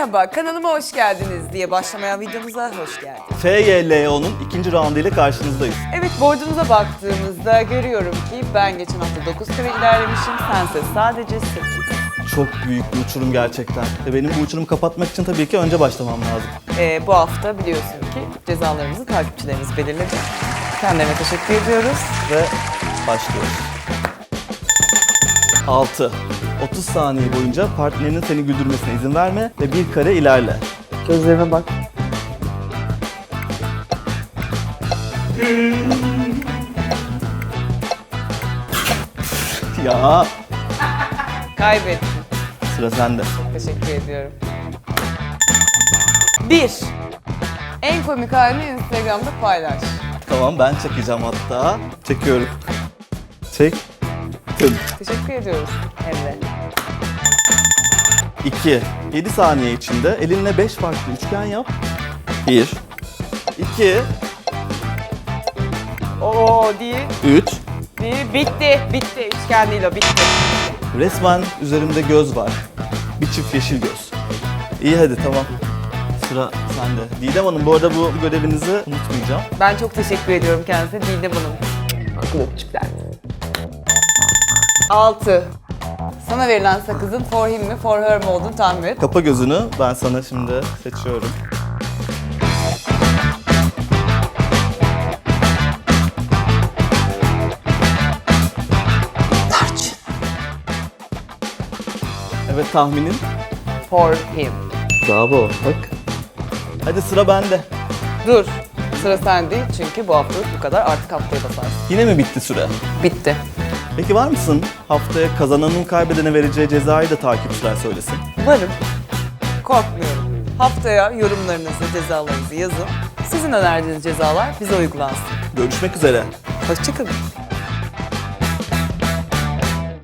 Merhaba, kanalıma hoş geldiniz diye başlamayan videomuza hoş geldiniz. FYLO'nun ikinci roundu ile karşınızdayız. Evet, bordunuza baktığımızda görüyorum ki ben geçen hafta 9 kere ilerlemişim, sense sadece 8. Çok büyük bir uçurum gerçekten. Ve benim bu uçurumu kapatmak için tabii ki önce başlamam lazım. Ee, bu hafta biliyorsun ki cezalarımızı takipçilerimiz belirledi. Kendilerine teşekkür ediyoruz. Ve başlıyoruz. 6. 30 saniye boyunca partnerinin seni güldürmesine izin verme ve bir kare ilerle. Gözlerime bak. Ya Kaybettim. sıra sende. Teşekkür ediyorum. 1. En komik halini Instagram'da paylaş. Tamam ben çekeceğim hatta. Çekiyorum. Çektim. Teşekkür ediyoruz Emre. 2. 7 saniye içinde elinle 5 farklı üçgen yap. 1 2 Oo değil. 3 Değil. Bitti. Bitti. Üçgen değil o. Bitti. Resmen üzerimde göz var. Bir çift yeşil göz. İyi hadi tamam. Sıra sende. Didem Hanım bu arada bu görevinizi unutmayacağım. Ben çok teşekkür ediyorum kendisine. Didem Hanım. Akıl öpücükler. 6. Sana verilen sakızın for him mi for her mi olduğunu tahmin et. Kapa gözünü ben sana şimdi seçiyorum. Tarçın. Evet tahminin. For him. Bravo bak. Hadi sıra bende. Dur. Sıra sende değil çünkü bu haftalık bu kadar. Artık haftaya basarsın. Yine mi bitti süre? Bitti. Peki var mısın? Haftaya kazananın kaybedene vereceği cezayı da takipçiler söylesin. Varım. Korkmuyorum. Haftaya yorumlarınızı, cezalarınızı yazın. Sizin önerdiğiniz cezalar bize uygulansın. Görüşmek üzere. Hoşçakalın.